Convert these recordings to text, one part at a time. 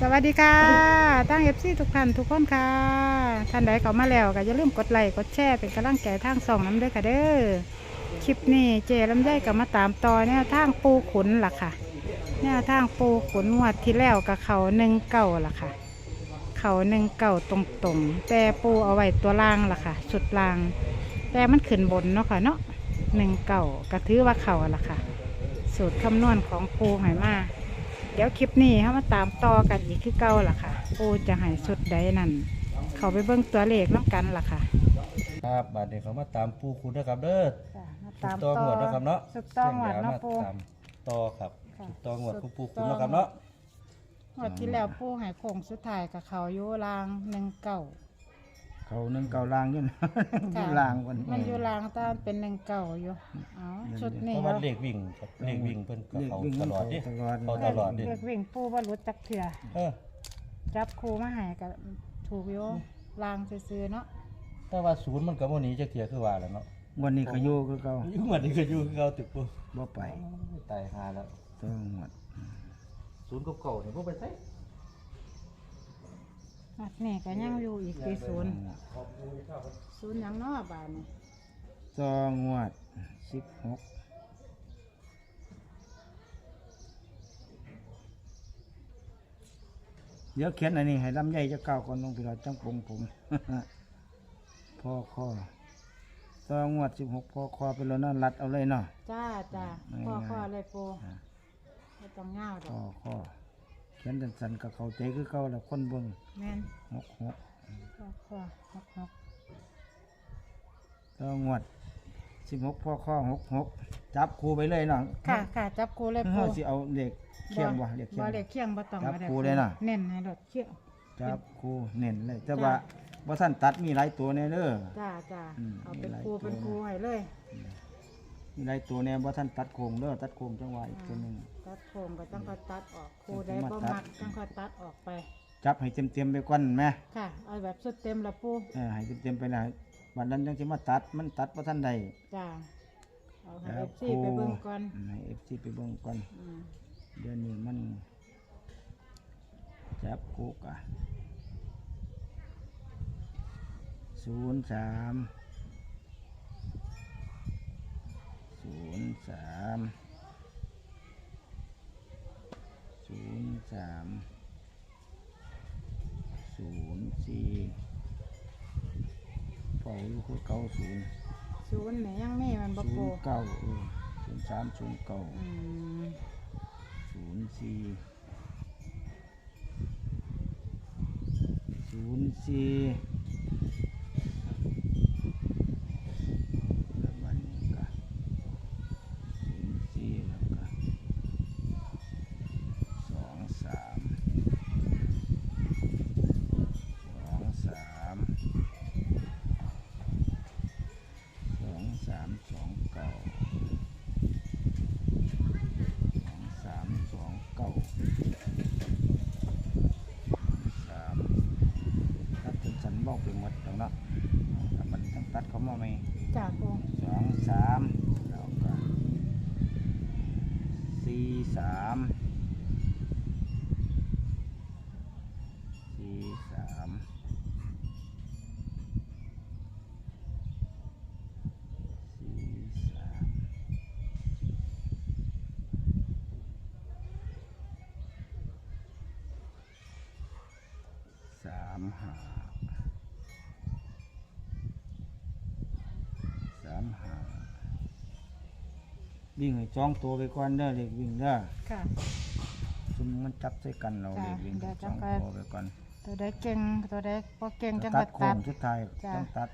สวัสดีค่ะตั้งเอฟซีทุกท่านทุกคนค่ะ ท่านใดเข้ามาแล้วก็อย่าลืมกดไลค์กดแชร์เป็นกำลังใจทางส่องน้ำด้วยค่ะเด้อคลิปนี้เจลำไยก็มาตามต่อแนวทางปูขุนล่ะค่ะแนวทางปูขุนงวดที่แล้วกับเขาหนึ่งเก่าล่ะค่ะ เขาหนึ่งเก่าตรงๆ แต่ปูเอาไว้ตัวล่างล่ะค่ะสุดล่าง แต่มันขึ้นบนเนาะค่ะเนาะหนึ่งเก่าก็ถือว่าเขาล่ะค่ะ สูตรคำนวณของปูหายมา เดี๋ยวคลิปนี้เขามาตามต่อกันอีกคือเก่าล่ะค่ะ ปูจะใหายสุดใดนั่น เขาไปเบิ่งตัวเลขน้ำกันล่ะค่ะ ครับบาดนี้เขามาตามปูคุณนะครับเด้อมาถูกต้องหมดนะครับเนาะสุดต้องหมดเนาะเนาะปูตามต่อครับค่ะถูกต้องหมดถูปูกปูต้องคุณนะครับเนาะ งวดที่แล้วปูใหายโค้งสุดท้ายกับเขาอยู่ลางหนึ่งเก่า เขาหนึ่งเก่าลางอยุ่นอยู่ลางวันมันอยู่ลางตอนเป็นหนึ่งเก่าอยู่เอาชุดเพนี้ราะว่าเนาะเลขวิ่งครับเลขวิ่งเพิ่นก็เรียกเขาวิ่งตลอดดิตลอดเขาตลอดดิเลือกวิ่งปูว่ารู้จักเถื่อเออจับครูมาใหายกับถูกอยู่ลางซื้อๆเนาะแต่ว่าศูนย์มันก็บ่หนีจักเที่ยคือว่าแหล้วเนาะวันนี้ก็อยู่คือเก่าอยู่หมดนี่ก็อยู่คือเก่าติปูบ่ไปตายหาแล้วต้องหมดศูนย์กับเก่านี่บ่ไปไส งวดนี่ก็ยังอยู่อีกที่ศูนย์ศูนย์หยังเนอบาทนี่ซองงวดสิบหกเดี๋ยวเขียนอันนี้ให้ลำไยจะเก้าก่อนลงไปเราจังปงผมพอคอซองงวดสิบหกพอคอไปแล้วนั่นรัดเอาเลยเนาะ จ้าจ้าไม่พ่อง่ายพ่อเลยปูอ่าไม่ต้องเงาดพออก คอ เขียนสันๆกับเขาใจคือเก่าแล้วคนเบิ่งแม่นหกหกพ่อพ่อหกหกก็งวดสิบหกพ่อข้อหกหกจับครูไปเลยเนาะค่ะค่ะจับครูเลยปูเฮาสิเอาเด็กเคียงบ่เด็กเคียบ่งเล็กเคียงบ่ต้องจับอาได้ครูเลยน่ะเน้นให้รถเคียงจับครูเน้นเลยแต่จ้ะว่าบ่ท่านตัดมีหลายตัวแน่เด้อจ้าจ้าอืมเอาเป็นมีหลายครูตัวเป็นครูให้เลย มีหลายตัวแน่บ่ท่านตัดโครงเด้อตัดโครงจังหวะอีกตัวหนึงตัดโครงก็ต้องค่อยตัดออกครูอืมได้บ่มาตัดมักต้องค่อยตัดออกไป จับให้เต็มๆไปก่อนแม่ค่ะ เอาแบบสุดเต็มละปูเออให้เต็มๆไปนะบัดนั้นจังสิมาตัดมันตัดบ่ทันได้จ้าเอาให้จัเอบฟซีครูไปเบิ่งก่อนอืมให้ FC ไปเบิ่งก่อน อืมเดี๋ยวนี้มันจับคุกอะศูนย์สาม ศูนย์สามศูนย์สามศูนย์สี่เฝ้าอยู่คือเก้าศูนย์ศูนย์นี่ยังมีมันบ่ศูปูนย์เก้าเออศูนย์สามศูนย์เก้าอืมศูนย์สี่ศูนย์สี่ ไปหมดตรงนั้นถ้ามันต้องตัดเขามาไหมจ้าปูสองสามแล้วก็สี่สาม วิ่งให้จ้องตัวไปก่อนเด้อเด็กวิ่งเด้อค่ะ ซุมมันจับใส่กันเราจ้ะเด็กวิ่งเดี๋ยวจ้องจะไปตัวไปก่อนตัวใดเก่งตัวใดบ่เก่งจังตัก็ดโค้ตังดชุดท้ายจ้ะ ต้องตัด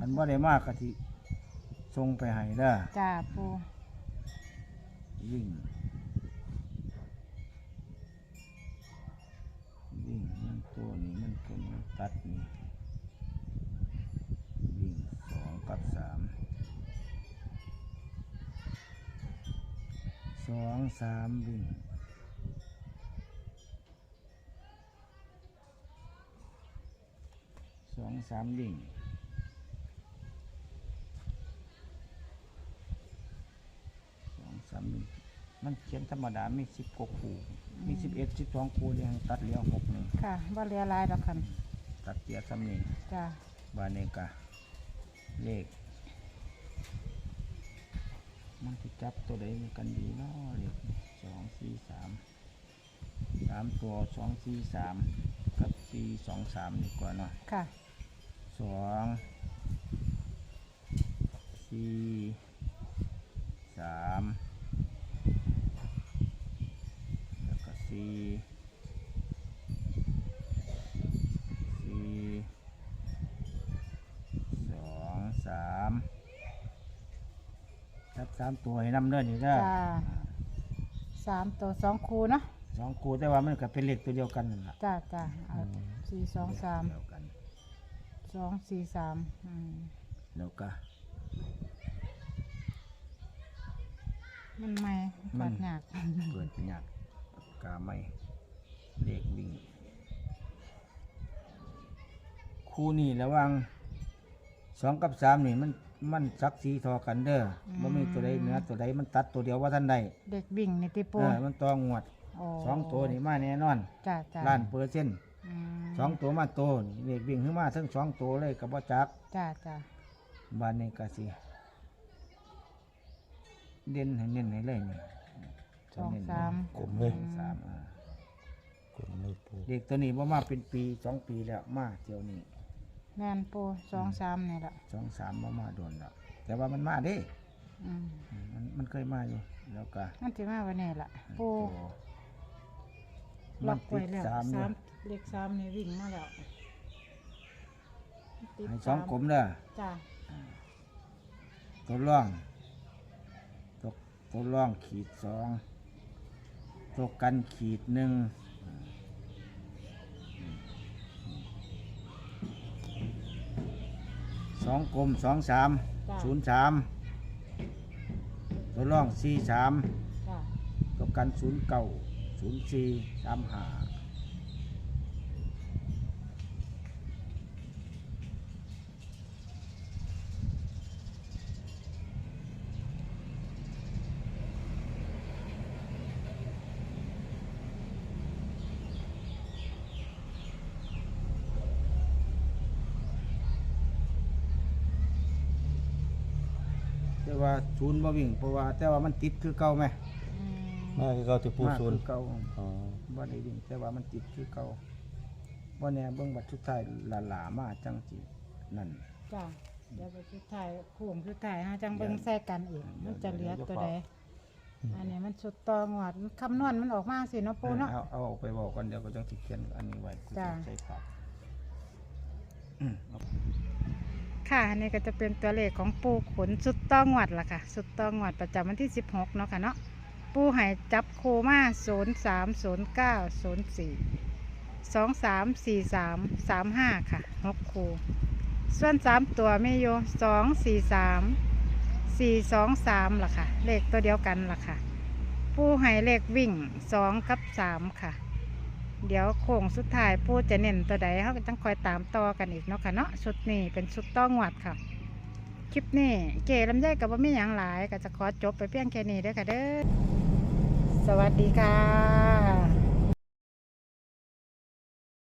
อันว่าได้มากกะทิส่งไปให้เด้อจ้าปูวิ่งวิ่งมันตัวนี้มันตัวนี้ตัดนี่วิ่งสองกับส องสามวิ่งสองสามวิ่งสองสามวิ่งมันเขียนธรรมดามีสิบกว่าคู่มีสิบเอ็ดสิบสองคู่เดียวตัดเหลี้ยวหกหนึ่งค่ะว่าเรือหลายดอกคันตัดเตียซ้ำนี่จ้าบานเนกะเลข มันจะจับตัวใดมันกันดีเนาะเลขสองสี่สามสามตัวสองสี่สามกับสี่สองสามดีกว่าเนาะค่ะสองสี่สามแล้วก็สี่สี่ สามตัวให้นำเด้อนี่เด้อจ้าสามตัวสองคูเนาะสองคู่แต่ว่ามันก็เป็นเลขตัวเดียวกันนั่นล่ะจ้าจ้าเอาสี่สองสามเดียวกันสองสี่สามอืมแล้วก็ มันไม่มัปัน ดหนักเปิดหยักกาไม่เลขวิ่งคู่นี่ระหวังสองกับสามนี่มัน มันสักสีทอกันเด้อบ่มีตัวใดเหนือตัวใดมันตัดตัวเดียวว่าท่านใดเด็กวิ่งในติปูเออมันต้องงวดโอ้สองตัวนี่มาแน่นอนจ้าจ้าล้านเปอร์เซ็นต์อืมสองตัวมาโตนี่เลขวิ่งขึ้นมาทั้งสองตัวเลยกับว่าจักจ้าจ้าบ้านนี้ก็สิเด่นให้เน้นให้เลยนี่สองสามกลมเลยสามอ่ากลมเลยปูเด็กตัวนี้บ่มาเป็นปีสองปีแล้วมาเที่ยวนี้ แม่นปูสองสามนี่แหละสองสามบ่มาโดนแล้วแต่ว่ามันมาเด้อืมอืมมันมันเคยมาอยู่ แล้วก็นั่นที่มาวันนี้ล่ะปูตัวล็มัอนกติไว้ดแล้วสามอสายู่มเลขสามนี่วิ่งมาแล้วติดให้สองามกลมเด้อจ้าตัวร่องตัวตัวร่องขีดสองตัวกันขีดหนึ่งส องกลมสองสามจ้าศูนย์สามตัวร่องสี่สาม จ้าตัวกันศูนย์เก้าศูนย์สี่สามห้า ว่าศูนย์บ่วิ่งเพราะว่า แต่ว่ามันติดคือเก่าไหมอืมมาคือเขาที่ปูมากศูนคืย์อเก่าอ๋อบ่ได้วิ่งแต่ว่ามันติดคือเก่าบ่แน่เบิ่งบัดสุดท้ายหลาหลามาจังสินั่นจ้าเดี๋ยวไปชุดถ่ายคู่มชุดถ่ายฮะจังเบิ่งใส่กันอีกมันจะเหลือตัวใดอันนี้มันสุดต่องวดมันคำนวณมันออกมาสิเนาะปูเนาะเอาเอาออกไปบอกกันเดี๋ยวก็จังสิเขียนอันนี้ไว้กูจ้ะจะใช้ปากอืมเอา ค่ะอันนี้ก็จะเป็นตัวเลขของปูขนสุดต้องวดล่ะค่ะ สุดต้องวดประจำวันที่ 16 เนาะค่ะเนาะปูให้จับโคมา0 3 0 9 0 4 2 3 4 3 3 5 ค่ะ6คูส่วน 3 ตัวไม่โย2 4 3 4 2 3ล่ะค่ะ เลขตัวเดียวกันล่ะค่ะ ปูให้เลขวิ่ง 2 กับ 3 ค่ะ เดี๋ยวโค้งสุดท้ายปูจะเน้นตัวใดเขาก็ต้องคอยตามต่อกันอีกเนาะค่ะเนาะชุดนี้เป็นชุดต้องหวัดค่ะ คลิปนี้เก๋ลำไยกับว่าไม่อยังหลาย ก็จะขอจบไปเพียงแค่นี้เด้อค่ะเด้อสวัสดีค่ะ